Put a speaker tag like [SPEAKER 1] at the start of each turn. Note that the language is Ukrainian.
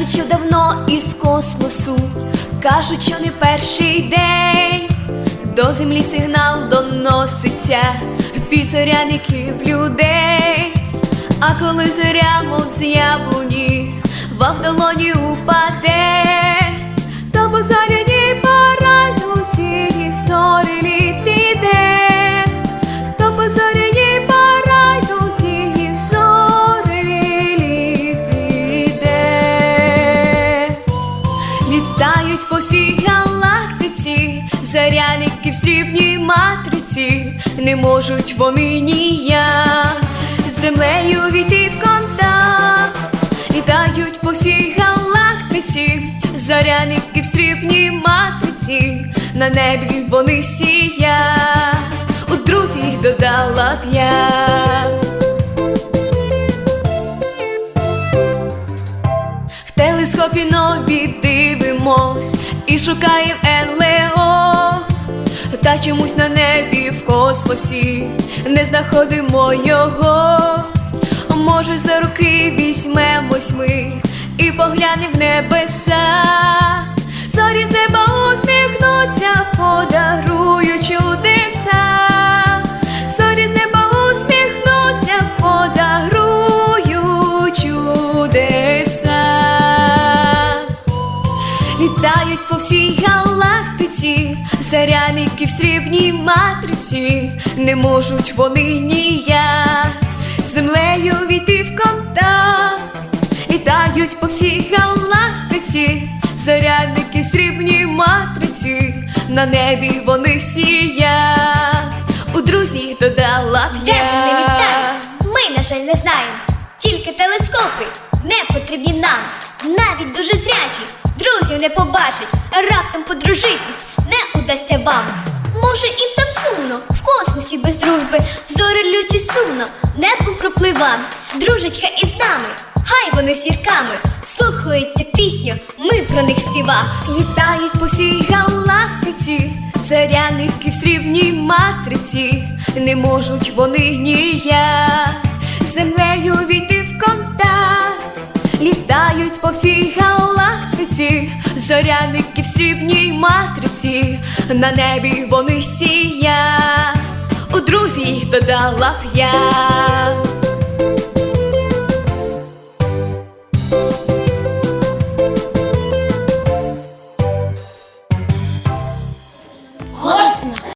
[SPEAKER 1] Кажуть, що давно із космосу, кажуть, що не перший день. До землі сигнал доноситься. Від зоряників людей, а коли зоря, мов з яблуні, в долоні Літають по всій галактиці, заряники в срібній матриці, не можуть вони ніяк з землею війти в контакт, літають по всій галактиці, заряники в срібній матриці, на небі вони сіять, у друзів додала б я. В телескопі нові дивимось і шукаємо НЛО Та чомусь на небі в космосі не знаходимо його. Може, за руки візьмемось ми і поглянемо в небеса. Зорі з неба усміхнуться, подарують Літають по всій галактиці, заряники в срібній матриці, не можуть вони ніяк землею війти в контакт. Літають по всій галактиці, зарядники в срібній матриці, на небі вони сіять, у друзі додала б
[SPEAKER 2] Де вони? Ми, на жаль, не знаємо. Тільки телескопи не потрібні нам. Навіть дуже зрячі друзів не побачать, раптом подружитись не удасться вам. Може, їм там сумно, в космосі без дружби, взори люті сумно, небом проплива, дружить хай із нами, хай вони зірками, слухають цю пісню, ми про них співа.
[SPEAKER 1] Літають по всій галактиці, заряники в срібній матриці, не можуть вони ніяк землею війти в контакт. Літають по всій галактиці, зоряники в срібній матриці, на небі вони сіять, у друзі додала б я.